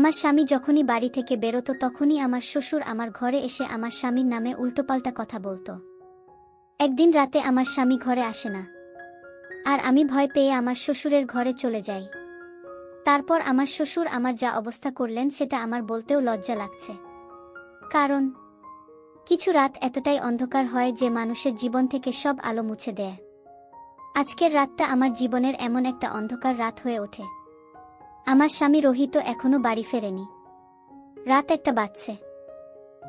আমার স্বামী যখনই বাড়ি থেকে বেরোতো তখনই আমার শ্বশুর আমার ঘরে এসে আমার স্বামীর নামে উল্টোপাল্টা কথা বলতো। একদিন রাতে আমার স্বামী ঘরে আসে না। আর আমি ভয় পেয়ে আমার শ্বশুরের ঘরে চলে যাই। তারপর আমার শ্বশুর আমার যা অবস্থা করলেন সেটা আমার বলতেও লজ্জা লাগছে। কারণ, কিছু রাত এতটাই অন্ধকার হয় যে মানুষের জীবন থেকে সব আলো মুছে দেয়। আজকের রাতটা আমার জীবনের এমন একটা অন্ধকার রাত হয়ে ওঠে। আমার স্বামী রোহিত এখনও বাড়ি ফেরেনি। রাত একটা বাজছে।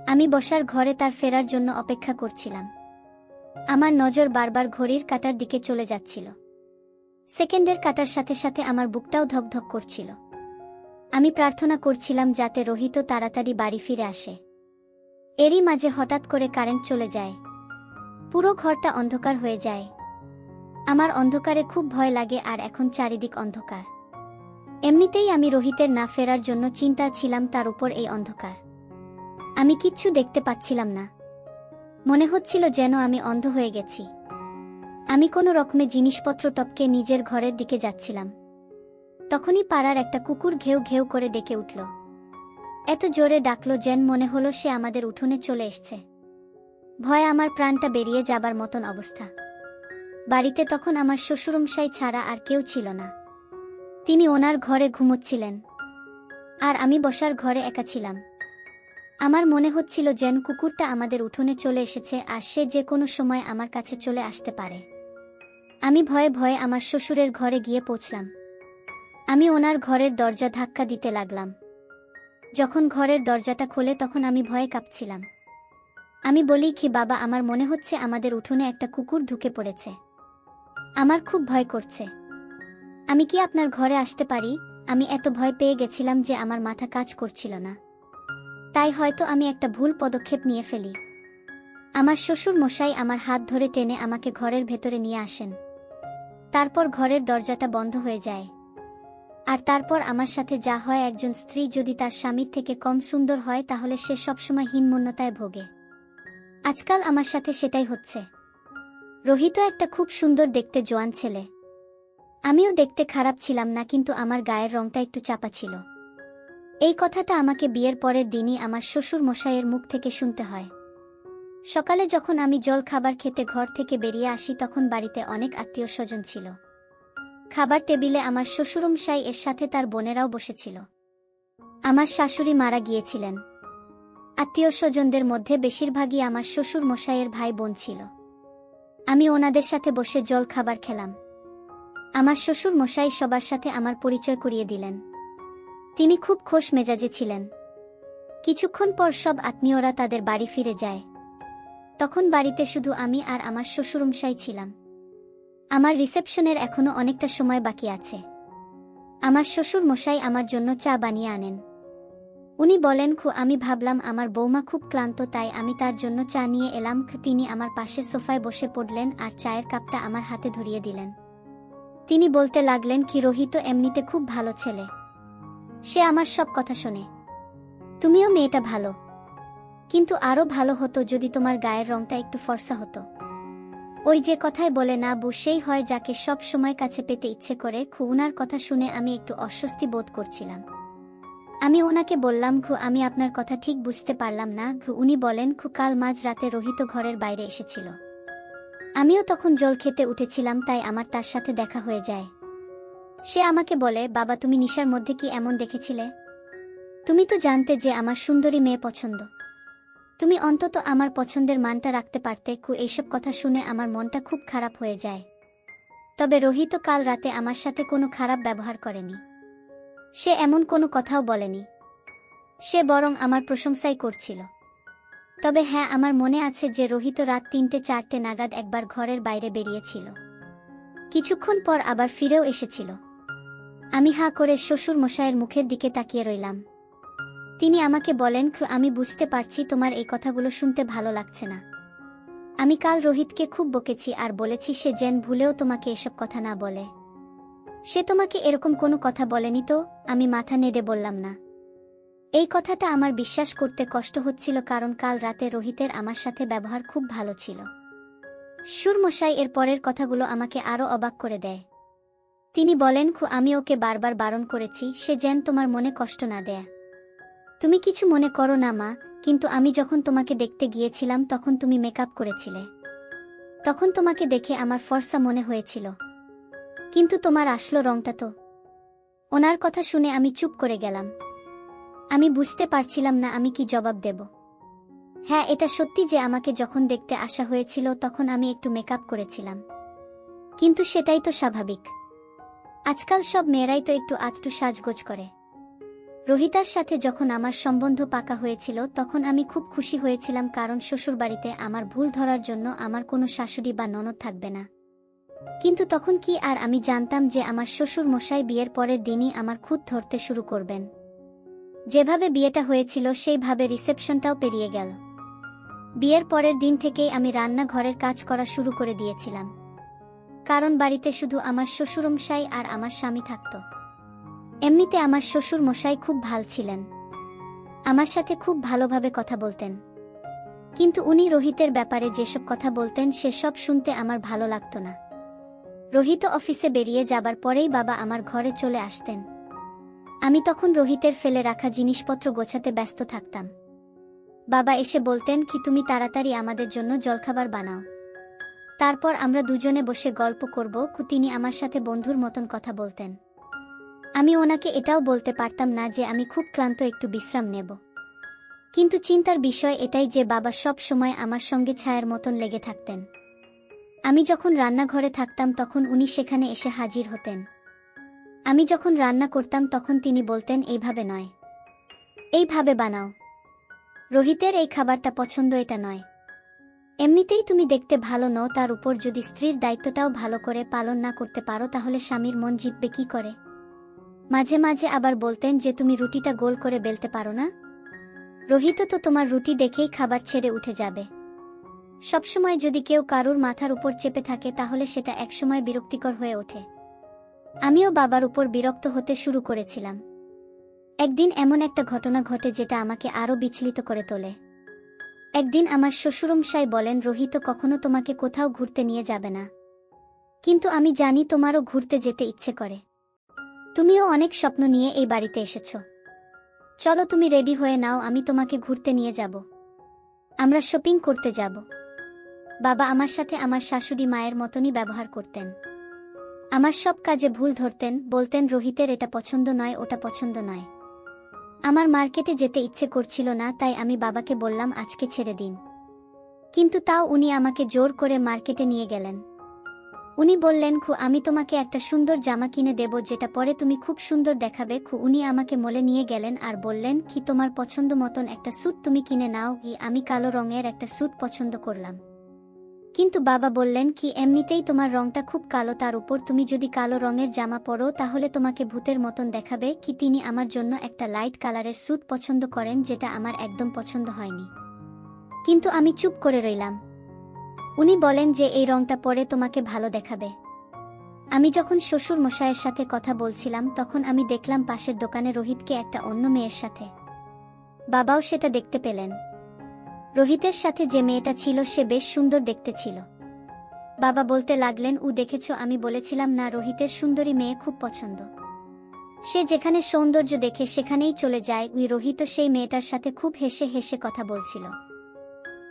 আমি বসার ঘরে তার ফেরার জন্য অপেক্ষা করছিলাম। আমার নজর বারবার ঘড়ির কাটার দিকে চলে যাচ্ছিল। সেকেন্ডের কাটার সাথে সাথে আমার বুকটাও ধকধক করছিল। আমি প্রার্থনা করছিলাম যাতে রোহিত তাড়াতাড়ি বাড়ি ফিরে আসে। এরই মাঝে হঠাৎ করে কারেন্ট চলে যায়। পুরো ঘরটা অন্ধকার হয়ে যায়। আমার অন্ধকারে খুব ভয় লাগে আর এখন চারিদিক অন্ধকার। এমনিতেই আমি রোহিতের না ফেরার জন্য চিন্তা ছিলাম তার উপর এই অন্ধকার। আমি কিচ্ছু দেখতে পাচ্ছিলাম না। মনে হচ্ছিল যেন আমি অন্ধ হয়ে গেছি। আমি কোনো রকমে জিনিসপত্র টপকে নিজের ঘরের দিকে যাচ্ছিলাম। তখনই পাড়ার একটা কুকুর ঘেউ ঘেউ করে ডেকে উঠল। এত জোরে ডাকলো যেন মনে হলো সে আমাদের উঠোনে চলে এসছে। ভয় আমার প্রাণটা বেরিয়ে যাবার মতন অবস্থা। বাড়িতে তখন আমার শ্বশুরমশাই ছাড়া আর কেউ ছিল না। তিনি ওনার ঘরে ঘুমোচ্ছিলেন। আর আমি বসার ঘরে একা ছিলাম। আমার মনে হচ্ছিল যেন কুকুরটা আমাদের উঠোনে চলে এসেছে আর সে যে কোনো সময় আমার কাছে চলে আসতে পারে। আমি ভয়ে ভয়ে আমার শ্বশুরের ঘরে গিয়ে পৌঁছলাম। আমি ওনার ঘরের দরজা ধাক্কা দিতে লাগলাম। যখন ঘরের দরজাটা খোলে তখন আমি ভয়ে কাঁপছিলাম। আমি বলি, কি বাবা, আমার মনে হচ্ছে আমাদের উঠোনে একটা কুকুর ঢুকে পড়েছে। আমার খুব ভয় করছে। আমি কি আপনার ঘরে আসতে পারি? আমি এত ভয় পেয়ে গেছিলাম যে আমার মাথা কাজ করছিল না। তাই হয়তো আমি একটা ভুল পদক্ষেপ নিয়ে ফেলি। আমার শ্বশুর মশাই আমার হাত ধরে টেনে আমাকে ঘরের ভেতরে নিয়ে আসেন। তারপর ঘরের দরজাটা বন্ধ হয়ে যায়। আর তারপর আমার সাথে যা হয় একজন স্ত্রী যদি তার স্বামীর থেকে কম সুন্দর হয় তাহলে সে সবসময় হীনমন্যতায় ভোগে। আজকাল আমার সাথে সেটাই হচ্ছে। রোহিত একটা খুব সুন্দর দেখতে জোয়ান ছেলে। আমিও দেখতে খারাপ ছিলাম না, কিন্তু আমার গায়ের রংটা একটু চাপা ছিল। এই কথাটা আমাকে বিয়ের পরের দিনই আমার শ্বশুর মশাইয়ের মুখ থেকে শুনতে হয়। সকালে যখন আমি জল খাবার খেতে ঘর থেকে বেরিয়ে আসি, তখন বাড়িতে অনেক আত্মীয় স্বজন ছিল। খাবার টেবিলে আমার শ্বশুরমশাই, এর সাথে তার বোনেরাও বসেছিল। আমার শাশুড়ি মারা গিয়েছিলেন। আত্মীয় স্বজনদের মধ্যে বেশিরভাগই আমার শ্বশুর মশাইয়ের ভাই বোন ছিল। আমি ওনাদের সাথে বসে জল খাবার খেলাম। আমার শ্বশুর মশাই সবার সাথে আমার পরিচয় করিয়ে দিলেন। তিনি খুব খোশ মেজাজে ছিলেন। কিছুক্ষণ পর সব আত্মীয়রা তাদের বাড়ি ফিরে যায়। তখন বাড়িতে শুধু আমি আর আমার শ্বশুরমশাই ছিলাম। আমার রিসেপশনের এখনও অনেকটা সময় বাকি আছে। আমার শ্বশুর মশাই আমার জন্য চা বানিয়ে আনেন। উনি বলেন, খু, আমি ভাবলাম আমার বৌমা খুব ক্লান্ত, তাই আমি তার জন্য চা নিয়ে এলাম। তিনি আমার পাশে সোফায় বসে পড়লেন আর চায়ের কাপটা আমার হাতে ধরিয়ে দিলেন। তিনি বলতে লাগলেন কি রোহিত এমনিতে খুব ভালো ছেলে। সে আমার সব কথা শোনে। তুমিও মেয়েটা ভালো। কিন্তু আরও ভালো হতো যদি তোমার গায়ের রংটা একটু ফর্সা হতো। ওই যে কথায় বলে না, বসেই হয় যাকে সব সময় কাছে পেতে ইচ্ছে করে খু উনার কথা শুনে আমি একটু অস্বস্তি বোধ করছিলাম। আমি ওনাকে বললাম খু আমি আপনার কথা ঠিক বুঝতে পারলাম না। খু উনি বলেন খু কাল মাঝ রাতে রোহিত ঘরের বাইরে এসেছিল। আমিও তখন জল খেতে উঠেছিলাম, তাই আমার তার সাথে দেখা হয়ে যায়। সে আমাকে বলে, বাবা, তুমি নিশার মধ্যে কি এমন দেখেছিলে? তুমি তো জানতে যে আমার সুন্দরী মেয়ে পছন্দ। তুমি অন্তত আমার পছন্দের মানটা রাখতে পারতে, কু, এইসব কথা শুনে আমার মনটা খুব খারাপ হয়ে যায়। তবে রোহিত কাল রাতে আমার সাথে কোনো খারাপ ব্যবহার করেনি। সে এমন কোনো কথাও বলেনি। সে বরং আমার প্রশংসাই করছিল। তবে হ্যাঁ আমার মনে আছে যে রোহিত রাত তিনটে চারটে নাগাদ একবার ঘরের বাইরে বেরিয়েছিল। কিছুক্ষণ পর আবার ফিরেও এসেছিল। আমি হা করে শ্বশুর মশাইয়ের মুখের দিকে তাকিয়ে রইলাম। তিনি আমাকে বলেন "খু, আমি বুঝতে পারছি তোমার এই কথাগুলো শুনতে ভালো লাগছে না। আমি কাল রোহিতকে খুব বকেছি আর বলেছি সে যেন ভুলেও তোমাকে এসব কথা না বলে। সে তোমাকে এরকম কোনো কথা বলেনি তো? আমি মাথা নেড়ে বললাম না। এই কথাটা আমার বিশ্বাস করতে কষ্ট হচ্ছিল কারণ কাল রাতে রোহিতের আমার সাথে ব্যবহার খুব ভালো ছিল। সুরমশাই এর পরের কথাগুলো আমাকে আরও অবাক করে দেয়। তিনি বলেন, খু, আমি ওকে বারবার বারণ করেছি, সে যেন তোমার মনে কষ্ট না দেয়। তুমি কিছু মনে করো না, মা, কিন্তু আমি যখন তোমাকে দেখতে গিয়েছিলাম, তখন তুমি মেকআপ করেছিলে। তখন তোমাকে দেখে আমার ফর্সা মনে হয়েছিল। কিন্তু তোমার আসলো রংটা তো। ওনার কথা শুনে আমি চুপ করে গেলাম। আমি বুঝতে পারছিলাম না আমি কি জবাব দেব। হ্যাঁ এটা সত্যি যে আমাকে যখন দেখতে আসা হয়েছিল তখন আমি একটু মেকআপ করেছিলাম। কিন্তু সেটাই তো স্বাভাবিক। আজকাল সব মেয়েরাই তো একটু আধটু সাজগোজ করে। রোহিতার সাথে যখন আমার সম্বন্ধ পাকা হয়েছিল তখন আমি খুব খুশি হয়েছিলাম কারণ শ্বশুরবাড়িতে আমার ভুল ধরার জন্য আমার কোনো শাশুড়ি বা ননদ থাকবে না। কিন্তু তখন কি আর আমি জানতাম যে আমার শ্বশুর মশাই বিয়ের পরের দিনই আমার খুদ ধরতে শুরু করবেন। যেভাবে বিয়েটা হয়েছিল, সেইভাবে রিসেপশনটাও পেরিয়ে গেল। বিয়ের পরের দিন থেকেই আমি রান্নাঘরের কাজ করা শুরু করে দিয়েছিলাম। কারণ বাড়িতে শুধু আমার শ্বশুরমশাই আর আমার স্বামী থাকত। এমনিতে আমার শ্বশুর মশাই খুব ভালো ছিলেন। আমার সাথে খুব ভালোভাবে কথা বলতেন। কিন্তু উনি রোহিতের ব্যাপারে যেসব কথা বলতেন, সেসব শুনতে আমার ভালো লাগতো না। রোহিত অফিসে বেরিয়ে যাবার পরেই বাবা আমার ঘরে চলে আসতেন। আমি তখন রোহিতের ফেলে রাখা জিনিসপত্র গোছাতে ব্যস্ত থাকতাম। বাবা এসে বলতেন কি তুমি তাড়াতাড়ি আমাদের জন্য জলখাবার বানাও। তারপর আমরা দুজনে বসে গল্প করব কু তিনি আমার সাথে বন্ধুর মতন কথা বলতেন। আমি ওনাকে এটাও বলতে পারতাম না যে আমি খুব ক্লান্ত একটু বিশ্রাম নেব। কিন্তু চিন্তার বিষয় এটাই যে বাবা সব সময় আমার সঙ্গে ছায়ার মতন লেগে থাকতেন। আমি যখন রান্নাঘরে থাকতাম তখন উনি সেখানে এসে হাজির হতেন। আমি যখন রান্না করতাম তখন তিনি বলতেন, এইভাবে নয়। এইভাবে বানাও। রোহিতের এই খাবারটা পছন্দ, এটা নয়। এমনিতেই তুমি দেখতে ভালো নও, তার উপর যদি স্ত্রীর দায়িত্বটাও ভালো করে পালন না করতে পারো, তাহলে স্বামীর মন জিতবে কি করে? মাঝে মাঝে আবার বলতেন যে, তুমি রুটিটা গোল করে বেলতে পারো না। রোহিত তো তোমার রুটি দেখেই খাবার ছেড়ে উঠে যাবে। সবসময় যদি কেউ কারুর মাথার উপর চেপে থাকে, তাহলে সেটা একসময় বিরক্তিকর হয়ে ওঠে। আমিও বাবার উপর বিরক্ত হতে শুরু করেছিলাম। একদিন এমন একটা ঘটনা ঘটে যেটা আমাকে আরও বিচলিত করে তোলে। একদিন আমার শ্বশুরমশাই বলেন, রোহিত, কখনো তোমাকে কোথাও ঘুরতে নিয়ে যাবে না। কিন্তু আমি জানি তোমারও ঘুরতে যেতে ইচ্ছে করে। তুমিও অনেক স্বপ্ন নিয়ে এই বাড়িতে এসেছ। চলো তুমি রেডি হয়ে নাও, আমি তোমাকে ঘুরতে নিয়ে যাব। আমরা শপিং করতে যাব। বাবা আমার সাথে আমার শাশুড়ি মায়ের মতনই ব্যবহার করতেন। আমার সব কাজে ভুল ধরতেন, বলতেন রোহিতের এটা পছন্দ নয়, ওটা পছন্দ নয়। আমার মার্কেটে যেতে ইচ্ছে করছিল না, তাই আমি বাবাকে বললাম, আজকে ছেড়ে দিন। কিন্তু তাও উনি আমাকে জোর করে মার্কেটে নিয়ে গেলেন। উনি বললেন, খু, আমি তোমাকে একটা সুন্দর জামা কিনে দেব, যেটা পরে তুমি খুব সুন্দর দেখাবে। খু, উনি আমাকে মলে নিয়ে গেলেন আর বললেন, কি তোমার পছন্দ মতন একটা স্যুট তুমি কিনে নাও। ই আমি কালো রঙের একটা স্যুট পছন্দ করলাম। কিন্তু বাবা বললেন কি, এমনিতেই তোমার রংটা খুব কালো, তার উপর তুমি যদি কালো রঙের জামা পরো, তাহলে তোমাকে ভূতের মতন দেখাবে কি তিনি আমার জন্য একটা লাইট কালারের স্যুট পছন্দ করেন যেটা আমার একদম পছন্দ হয়নি। কিন্তু আমি চুপ করে রইলাম। উনি বলেন যে, এই রংটা পরে তোমাকে ভালো দেখাবে। আমি যখন শ্বশুর মশায়ের সাথে কথা বলছিলাম, তখন আমি দেখলাম পাশের দোকানে রোহিতকে একটা অন্য মেয়ের সাথে। বাবাও সেটা দেখতে পেলেন। রোহিতের সাথে যে মেয়েটা ছিল সে বেশ সুন্দর দেখতে ছিল। বাবা বলতে লাগলেন, উ দেখেছ, আমি বলেছিলাম, না, রোহিতের সুন্দরী মেয়ে খুব পছন্দ। সে যেখানে সৌন্দর্য দেখে সেখানেই চলে যায়, উই রোহিত সেই মেয়েটার সাথে খুব হেসে হেসে কথা বলছিল।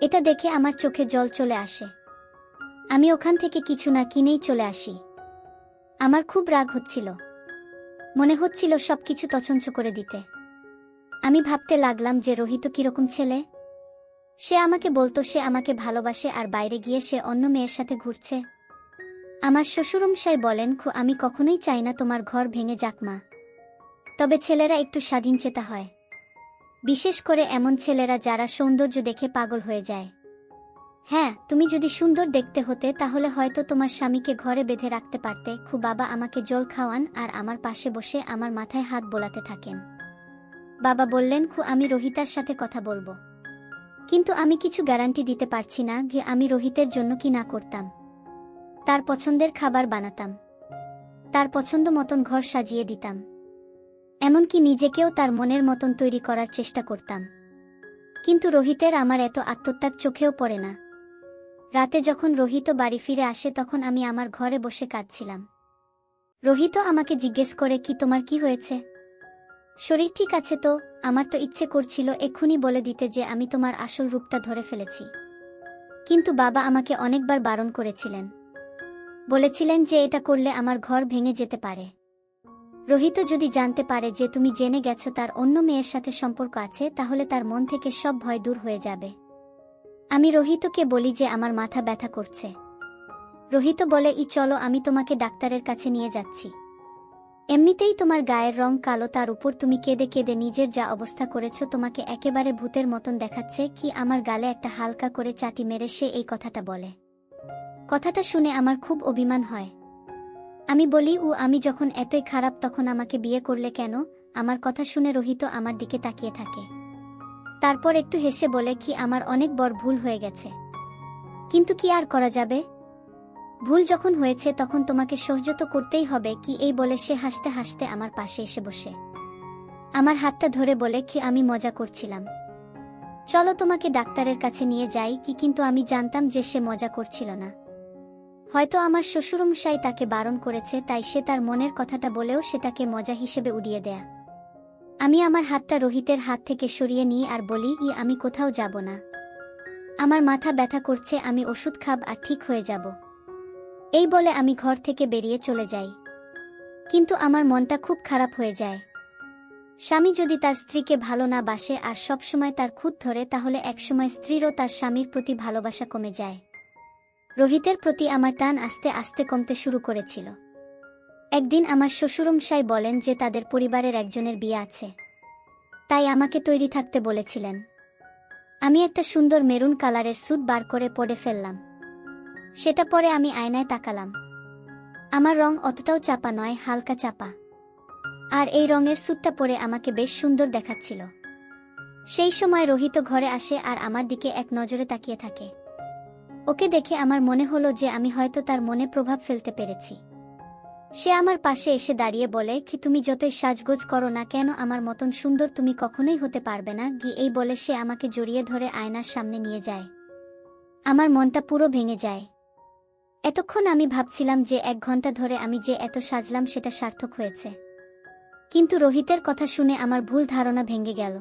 এটা দেখে আমার চোখে জল চলে আসে। আমি ওখান থেকে কিছু না কিনেই চলে আসি। আমার খুব রাগ হচ্ছিল। মনে হচ্ছিল সবকিছু তছঞ্চ করে দিতে। আমি ভাবতে লাগলাম যে রোহিত কীরকম ছেলে? সে আমাকে বলতো সে আমাকে ভালোবাসে আর বাইরে গিয়ে সে অন্য মেয়ের সাথে ঘুরছে। আমার শ্বশুরমশাই বলেন, খু, আমি কখনোই চাই না তোমার ঘর ভেঙে যাক, মা। তবে ছেলেরা একটু স্বাধীন চেতা হয়। বিশেষ করে এমন ছেলেরা যারা সৌন্দর্য দেখে পাগল হয়ে যায়। হ্যাঁ তুমি যদি সুন্দর দেখতে হতে, তাহলে হয়তো তোমার স্বামীকে ঘরে বেঁধে রাখতে পারতে। খু, বাবা আমাকে জল খাওয়ান আর আমার পাশে বসে আমার মাথায় হাত বোলাতে থাকেন। বাবা বললেন, খু, আমি রোহিতার সাথে কথা বলব। কিন্তু আমি কিছু গ্যারান্টি দিতে পারছি না যে আমি রোহিতের জন্য কি না করতাম। তার পছন্দের খাবার বানাতাম। তার পছন্দ মতন ঘর সাজিয়ে দিতাম। এমনকি নিজেকেও তার মনের মতন তৈরি করার চেষ্টা করতাম। কিন্তু রোহিতের আমার এত আত্মত্যাগ চোখেও পড়ে না। রাতে যখন রোহিত বাড়ি ফিরে আসে তখন আমি আমার ঘরে বসে কাঁদছিলাম। রোহিত আমাকে জিজ্ঞেস করে, কি তোমার কি হয়েছে? শরীর ঠিক আছে তো? আমার তো ইচ্ছে করছিল এক্ষুনি বলে দিতে যে আমি তোমার আসল রূপটা ধরে ফেলেছি। কিন্তু বাবা আমাকে অনেকবার বারণ করেছিলেন। বলেছিলেন যে এটা করলে আমার ঘর ভেঙে যেতে পারে। রোহিত যদি জানতে পারে যে তুমি জেনে গেছো তার অন্য মেয়ের সাথে সম্পর্ক আছে, তাহলে তার মন থেকে সব ভয় দূর হয়ে যাবে। আমি রোহিতকে বলি যে আমার মাথা ব্যথা করছে। রোহিত বলে, ই চলো, আমি তোমাকে ডাক্তারের কাছে নিয়ে যাচ্ছি। এমনিতেই তোমার গায়ের রং কালো, তার উপর তুমি কেঁদে কেঁদে নিজের যা অবস্থা করেছ তোমাকে একেবারে ভূতের মতন দেখাচ্ছে, কি আমার গালে একটা হালকা করে চাটি মেরে সে এই কথাটা বলে। কথাটা শুনে আমার খুব অভিমান হয়। আমি বলি ও আমি যখন এতই খারাপ তখন আমাকে বিয়ে করলে কেন? আমার কথা শুনে রোহিত আমার দিকে তাকিয়ে থাকে। তারপর একটু হেসে বলে, কি, আমার অনেক বড় ভুল হয়ে গেছে। কিন্তু কি আর করা যাবে? ভুল যখন হয়েছে, তখন তোমাকে সহ্যত করতেই হবে কি এই বলে সে হাসতে হাসতে আমার পাশে এসে বসে। আমার হাতটা ধরে বলে কি আমি মজা করছিলাম। চলো তোমাকে ডাক্তারের কাছে নিয়ে যাই কি কিন্তু আমি জানতাম যে সে মজা করছিল না। হয়তো আমার শ্বশুরমশাই তাকে বারণ করেছে, তাই সে তার মনের কথাটা বলেও সেটাকে মজা হিসেবে উড়িয়ে দেয়া। আমি আমার হাতটা রোহিতের হাত থেকে সরিয়ে নিই আর বলি, ই, আমি কোথাও যাব না। আমার মাথা ব্যথা করছে, আমি ওষুধ খাব আর ঠিক হয়ে যাব। এই বলে আমি ঘর থেকে বেরিয়ে চলে যাই। কিন্তু আমার মনটা খুব খারাপ হয়ে যায়। স্বামী যদি তার স্ত্রীকে ভালো না বাসে আর সবসময় তার খুদ ধরে, তাহলে একসময় স্ত্রীরও তার স্বামীর প্রতি ভালোবাসা কমে যায়। রোহিতের প্রতি আমার টান আস্তে আস্তে কমতে শুরু করেছিল। একদিন আমার শ্বশুরমশাই বলেন যে তাদের পরিবারের একজনের বিয়ে আছে। তাই আমাকে তৈরি থাকতে বলেছিলেন। আমি একটা সুন্দর মেরুন কালারের স্যুট বার করে পড়ে ফেললাম। সেটা পরে আমি আয়নায় তাকালাম। আমার রং অতটাও চাপা নয়, হালকা চাপা। আর এই রঙের স্যুটটা পরে আমাকে বেশ সুন্দর দেখাচ্ছিল। সেই সময় রোহিত ঘরে আসে আর আমার দিকে এক নজরে তাকিয়ে থাকে। ওকে দেখে আমার মনে হলো যে আমি হয়তো তার মনে প্রভাব ফেলতে পেরেছি। সে আমার পাশে এসে দাঁড়িয়ে বলে, কি তুমি যতই সাজগোজ করো না কেন, আমার মতন সুন্দর তুমি কখনোই হতে পারবে না গি এই বলে সে আমাকে জড়িয়ে ধরে আয়নার সামনে নিয়ে যায়। আমার মনটা পুরো ভেঙে যায়। এতক্ষণ আমি ভাবছিলাম যে এক ঘণ্টা ধরে আমি যে এত সাজলাম সেটা সার্থক হয়েছে। কিন্তু রোহিতের কথা শুনে আমার ভুল ধারণা ভেঙে গেল।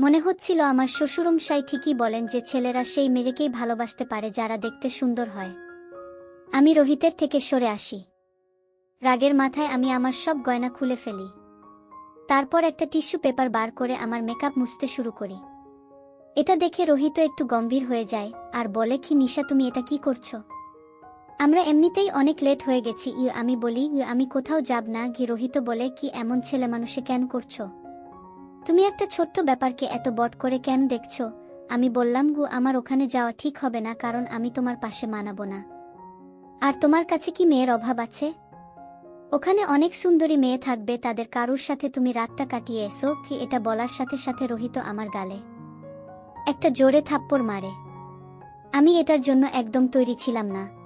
মনে হচ্ছিল আমার শ্বশুরমশাই ঠিকই বলেন যে ছেলেরা সেই মেয়েকেই ভালোবাসতে পারে যারা দেখতে সুন্দর হয়। আমি রোহিতের থেকে সরে আসি। রাগের মাথায় আমি আমার সব গয়না খুলে ফেলি। তারপর একটা টিস্যু পেপার বার করে আমার মেকআপ মুছতে শুরু করি। এটা দেখে রোহিত একটু গম্ভীর হয়ে যায়, আর বলে, কি নিশা, তুমি এটা কি করছ? আমরা এমনিতেই অনেক লেট হয়ে গেছি। ইউ, আমি বলি, ইউ, আমি কোথাও যাব না গি রোহিত বলে, কি এমন ছেলে মানুষে কেন করছ? তুমি একটা ছোট্ট ব্যাপারকে এত বট করে কেন দেখছ? আমি বললাম, গু, আমার ওখানে যাওয়া ঠিক হবে না, কারণ আমি তোমার পাশে মানাবো না। আর তোমার কাছে কি মেয়ের অভাব আছে? ওখানে অনেক সুন্দরী মেয়ে থাকবে, তাদের কারুর সাথে তুমি রাতটা কাটিয়ে এসো, কি এটা বলার সাথে সাথে রোহিত আমার গালে একটা জোরে থাপ্পড় মারে। আমি এটার জন্য একদম তৈরি ছিলাম না।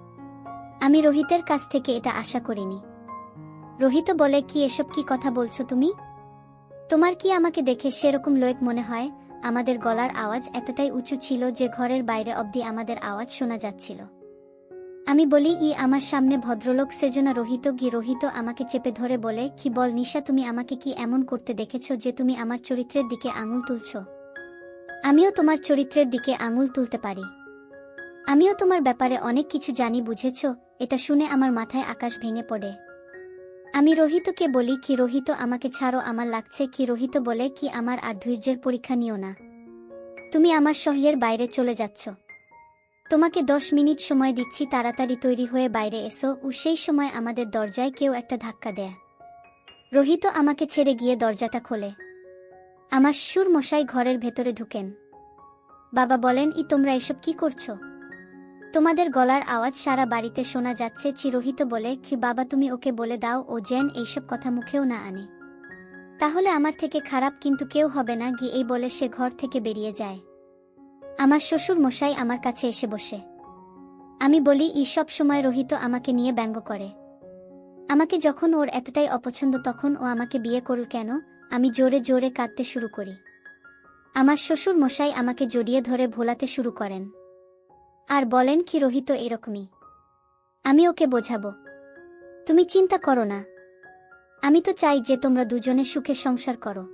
আমি রোহিতের কাছ থেকে এটা আশা করিনি। রোহিত বলে, কি এসব কি কথা বলছো তুমি? তোমার কি আমাকে দেখে সেরকম লোক মনে হয়? আমাদের গলার আওয়াজ এতটাই উঁচু ছিল যে ঘরের বাইরে অবধি আমাদের আওয়াজ শোনা যাচ্ছিল। আমি বলি, ই আমার সামনে ভদ্রলোক সেজনা রোহিত গি, রোহিত আমাকে চেপে ধরে বলে, কি বল নিশা, তুমি আমাকে কি এমন করতে দেখেছ যে তুমি আমার চরিত্রের দিকে আঙুল তুলছ? আমিও তোমার চরিত্রের দিকে আঙুল তুলতে পারি। আমিও তোমার ব্যাপারে অনেক কিছু জানি, বুঝেছ? এটা শুনে আমার মাথায় আকাশ ভেঙে পড়ে। আমি রোহিতকে বলি, কি রোহিত, আমাকে ছাড়ো, আমার লাগছে। কি রোহিত বলে, কি আমার আর ধৈর্যের পরীক্ষা নিও না। তুমি আমার সহ্যের বাইরে চলে যাচ্ছ। তোমাকে দশ মিনিট সময় দিচ্ছি, তাড়াতাড়ি তৈরি হয়ে বাইরে এসো। ও সেই সময় আমাদের দরজায় কেউ একটা ধাক্কা দেয়। রোহিত আমাকে ছেড়ে গিয়ে দরজাটা খোলে। আমার সুর মশাই ঘরের ভেতরে ঢুকেন। বাবা বলেন, ই তোমরা এসব কি করছ? তোমাদের গলার আওয়াজ সারা বাড়িতে শোনা যাচ্ছে চিরোহিত বলে কি বাবা, তুমি ওকে বলে দাও, ও জেন এইসব কথা মুখেও না আনে। তাহলে আমার থেকে খারাপ কিন্তু কেউ হবে না, গিয়ে এই বলে সে ঘর থেকে বেরিয়ে যায়। আমার শ্বশুর মশাই আমার কাছে এসে বসে। আমি বলি, ই সব সময় রোহিত আমাকে নিয়ে ব্যঙ্গ করে। আমাকে যখন ওর এতটাই অপছন্দ তখন ও আমাকে বিয়ে করল কেন? আমি জোরে জোরে কাঁদতে শুরু করি। আমার শ্বশুর মশাই আমাকে জড়িয়ে ধরে ভোলাতে শুরু করেন। আর বলেন কি রোহিত এরকমই। আমি ওকে বোঝাবো। তুমি চিন্তা করো না। আমি তো চাই যে তোমরা দুজনে সুখে সংসার করো।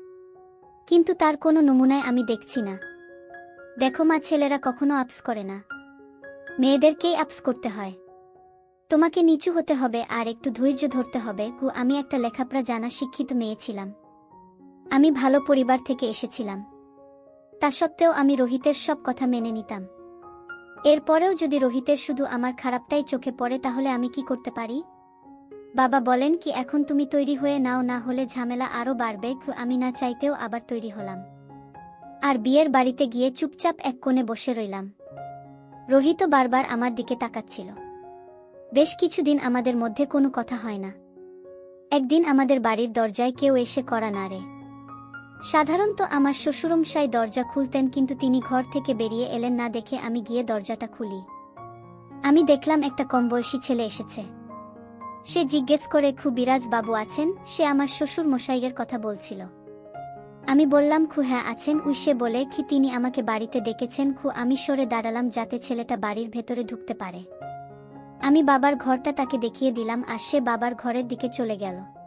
কিন্তু তার কোনো নমুনায় আমি দেখছি না। দেখো মা, ছেলেরা কখনো আপস করে না। মেয়েদেরকেই আপস করতে হয়। তোমাকে নিচু হতে হবে আর একটু ধৈর্য ধরতে হবে গু। আমি একটা লেখাপড়া জানা শিক্ষিত মেয়ে ছিলাম। আমি ভালো পরিবার থেকে এসেছিলাম। তা সত্ত্বেও আমি রোহিতের সব কথা মেনে নিতাম। এরপরেও যদি রোহিতের শুধু আমার খারাপটাই চোখে পড়ে, তাহলে আমি কি করতে পারি? বাবা বলেন কি, এখন তুমি তৈরি হয়ে নাও, না হলে ঝামেলা আরও বাড়বে আমি না চাইতেও আবার তৈরি হলাম। আর বিয়ের বাড়িতে গিয়ে চুপচাপ এক কোণে বসে রইলাম। রোহিত বারবার আমার দিকে তাকাচ্ছিল। বেশ কিছুদিন আমাদের মধ্যে কোনো কথা হয় না। একদিন আমাদের বাড়ির দরজায় কেউ এসে করা না রে সাধারণত আমার শ্বশুরমশাই দরজা খুলতেন কিন্তু তিনি ঘর থেকে বেরিয়ে এলেন না দেখে আমি গিয়ে দরজাটা খুলি। আমি দেখলাম একটা কম বয়সী ছেলে এসেছে। সে জিজ্ঞেস করে, খু বিরাজ বাবু আছেন? সে আমার শ্বশুর মশাইয়ের কথা বলছিল। আমি বললাম, খু হ্যাঁ আছেন? উই সে বলে কি তিনি আমাকে বাড়িতে ডেকেছেন। খু আমি সরে দাঁড়ালাম যাতে ছেলেটা বাড়ির ভেতরে ঢুকতে পারে। আমি বাবার ঘরটা তাকে দেখিয়ে দিলাম আর সে বাবার ঘরের দিকে চলে গেল।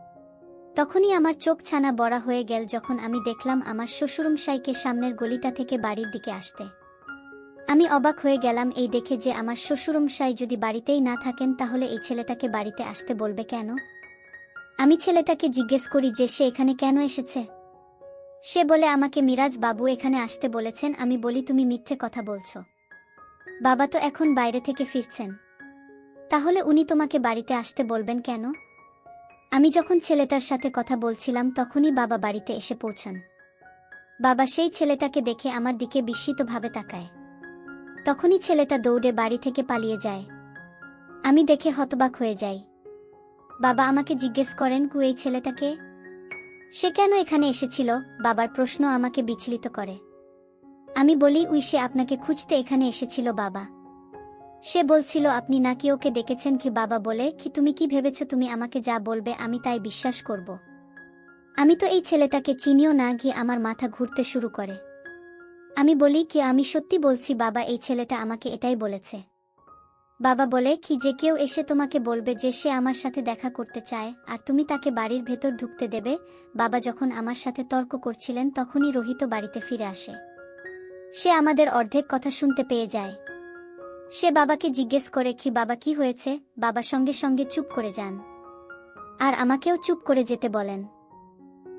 তখনই আমার চোখ ছানা বড়া হয়ে গেল যখন আমি দেখলাম আমার শ্বশুরমশাইকে সামনের গলিটা থেকে বাড়ির দিকে আসতে। আমি অবাক হয়ে গেলাম এই দেখে যে আমার শ্বশুরমশাই যদি বাড়িতেই না থাকেন তাহলে এই ছেলেটাকে বাড়িতে আসতে বলবে কেন? আমি ছেলেটাকে জিজ্ঞেস করি যে সে এখানে কেন এসেছে? সে বলে, আমাকে মিরাজ বাবু এখানে আসতে বলেছেন। আমি বলি, তুমি মিথ্যে কথা বলছো। বাবা তো এখন বাইরে থেকে ফিরছেন। তাহলে উনি তোমাকে বাড়িতে আসতে বলবেন কেন? আমি যখন ছেলেটার সাথে কথা বলছিলাম, তখনই বাবা বাড়িতে এসে পৌঁছান। বাবা সেই ছেলেটাকে দেখে আমার দিকে বিস্মিতভাবে তাকায়। তখনই ছেলেটা দৌড়ে বাড়ি থেকে পালিয়ে যায়। আমি দেখে হতবাক হয়ে যাই। বাবা আমাকে জিজ্ঞেস করেন, কু, এই ছেলেটাকে? সে কেন এখানে এসেছিল? বাবার প্রশ্ন আমাকে বিচলিত করে। আমি বলি, উই, সে আপনাকে খুঁজতে এখানে এসেছিল বাবা। সে বলছিল, আপনি নাকি ওকে ডেকেছেন কি বাবা বলে? কি তুমি কি ভেবেছ তুমি আমাকে যা বলবে আমি তাই বিশ্বাস করব? আমি তো এই ছেলেটাকে চিনিও না, গিয়ে আমার মাথা ঘুরতে শুরু করে। আমি বলি, কি আমি সত্যি বলছি বাবা, এই ছেলেটা আমাকে এটাই বলেছে। বাবা বলে, কি যে কেউ এসে তোমাকে বলবে যে সে আমার সাথে দেখা করতে চায়, আর তুমি তাকে বাড়ির ভেতর ঢুকতে দেবে বাবা যখন আমার সাথে তর্ক করছিলেন, তখনই রোহিত বাড়িতে ফিরে আসে। সে আমাদের অর্ধেক কথা শুনতে পেয়ে যায়। সে বাবাকে জিজ্ঞেস করে কি বাবা কি হয়েছে? বাবা সঙ্গে সঙ্গে চুপ করে যান। আর আমাকেও চুপ করে যেতে বলেন।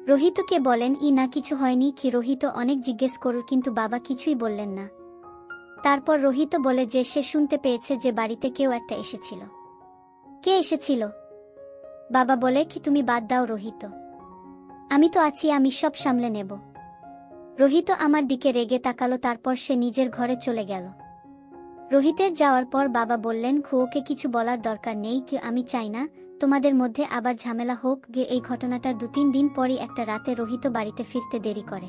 রোহিতকে বলেন, ই না, কিছু হয়নি। কি রোহিত অনেক জিজ্ঞেস করল কিন্তু বাবা কিছুই বললেন না। তারপর রোহিত বলে যে সে শুনতে পেয়েছে যে বাড়িতে কেউ একটা এসেছিল। কে এসেছিল? বাবা বলে, কি তুমি বাদ দাও রোহিত। আমি তো আছি, আমি সব সামলে নেব। রোহিত আমার দিকে রেগে তাকালো, তারপর সে নিজের ঘরে চলে গেল। রোহিতের যাওয়ার পর বাবা বললেন খুয়োকে কিছু বলার দরকার নেই কি আমি চাই না। তোমাদের মধ্যে আবার ঝামেলা হোক গে, এই ঘটনাটার দু তিন দিন পরই একটা রাতে রোহিত বাড়িতে ফিরতে দেরি করে।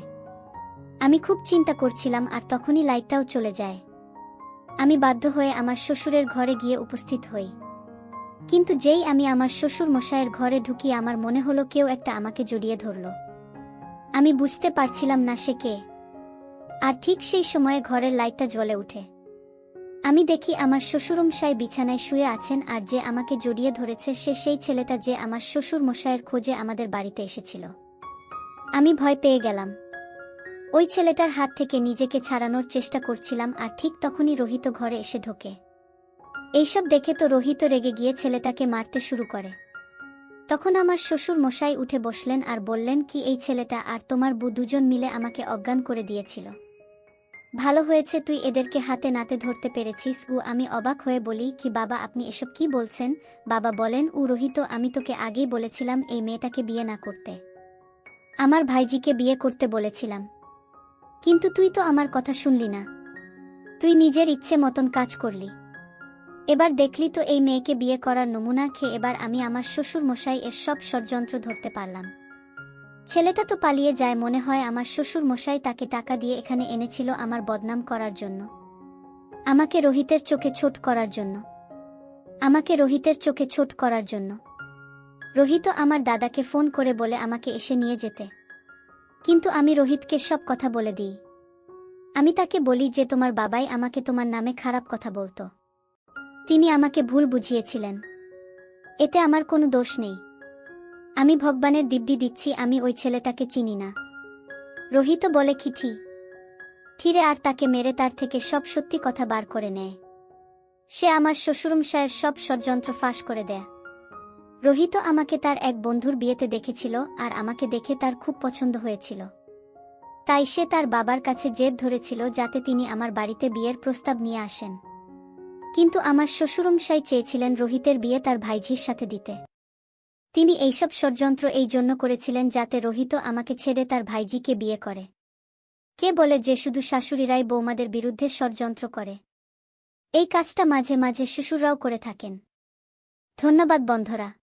আমি খুব চিন্তা করছিলাম আর তখনই লাইটটাও চলে যায়। আমি বাধ্য হয়ে আমার শ্বশুরের ঘরে গিয়ে উপস্থিত হই। কিন্তু যেই আমি আমার শ্বশুর মশায়ের ঘরে ঢুকি, আমার মনে হলো কেউ একটা আমাকে জড়িয়ে ধরল। আমি বুঝতে পারছিলাম না সে কে। আর ঠিক সেই সময়ে ঘরের লাইটটা জ্বলে উঠে। আমি দেখি আমার শ্বশুরমশাই বিছানায় শুয়ে আছেন আর যে আমাকে জড়িয়ে ধরেছে সে সেই ছেলেটা যে আমার শ্বশুর মশাইয়ের খোঁজে আমাদের বাড়িতে এসেছিল। আমি ভয় পেয়ে গেলাম। ওই ছেলেটার হাত থেকে নিজেকে ছাড়ানোর চেষ্টা করছিলাম আর ঠিক তখনই রোহিত ঘরে এসে ঢোকে। এইসব দেখে তো রোহিত রেগে গিয়ে ছেলেটাকে মারতে শুরু করে। তখন আমার শ্বশুর মশাই উঠে বসলেন আর বললেন, কি এই ছেলেটা আর তোমার বউ দুজন মিলে আমাকে অজ্ঞান করে দিয়েছিল? ভালো হয়েছে তুই এদেরকে হাতে নাতে ধরতে পেরেছিস, উ আমি অবাক হয়ে বলি, কি বাবা আপনি এসব কি বলছেন? বাবা বলেন, উ রোহিত, আমি তোকে আগেই বলেছিলাম এই মেয়েটাকে বিয়ে না করতে। আমার ভাইজিকে বিয়ে করতে বলেছিলাম। কিন্তু তুই তো আমার কথা শুনলি না। তুই নিজের ইচ্ছে মতন কাজ করলি। এবার দেখলি তো এই মেয়েকে বিয়ে করার নমুনা খেয়ে এবার আমি আমার শ্বশুর মশাই এর সব ষড়যন্ত্র ধরতে পারলাম। ছেলেটা তো পালিয়ে যায় মনে হয় আমার শ্বশুর মশাই তাকে টাকা দিয়ে এখানে এনেছিল আমার বদনাম করার জন্য। আমাকে রোহিতের চোখে ছোট করার জন্য। আমাকে রোহিতের চোখে ছোট করার জন্য। রোহিত আমার দাদাকে ফোন করে বলে আমাকে এসে নিয়ে যেতে। কিন্তু আমি রোহিতকে সব কথা বলে দিই। আমি তাকে বলি যে তোমার বাবাই আমাকে তোমার নামে খারাপ কথা বলতো। তিনি আমাকে ভুল বুঝিয়েছিলেন। এতে আমার কোনো দোষ নেই। আমি ভগবানের দিব্যি দিচ্ছি, আমি ওই ছেলেটাকে চিনি না। রোহিত বলে, খিঠি। থিরে আর তাকে মেরে তার থেকে সব সত্যি কথা বার করে নেয়। সে আমার শ্বশুরমশায়ের সব ষড়যন্ত্র ফাঁস করে দেয়। রোহিত আমাকে তার এক বন্ধুর বিয়েতে দেখেছিল আর আমাকে দেখে তার খুব পছন্দ হয়েছিল। তাই সে তার বাবার কাছে জেদ ধরেছিল যাতে তিনি আমার বাড়িতে বিয়ের প্রস্তাব নিয়ে আসেন। কিন্তু আমার শ্বশুরমশাই চেয়েছিলেন রোহিতের বিয়ে তার ভাইঝির সাথে দিতে। তিনি এইসব ষড়যন্ত্র এই জন্য করেছিলেন যাতে রোহিত আমাকে ছেড়ে তার ভাইজিকে বিয়ে করে। কে বলে যে শুধু শাশুড়িরাই বৌমাদের বিরুদ্ধে ষড়যন্ত্র করে। এই কাজটা মাঝে মাঝে শ্বশুররাও করে থাকেন। ধন্যবাদ বন্ধরা।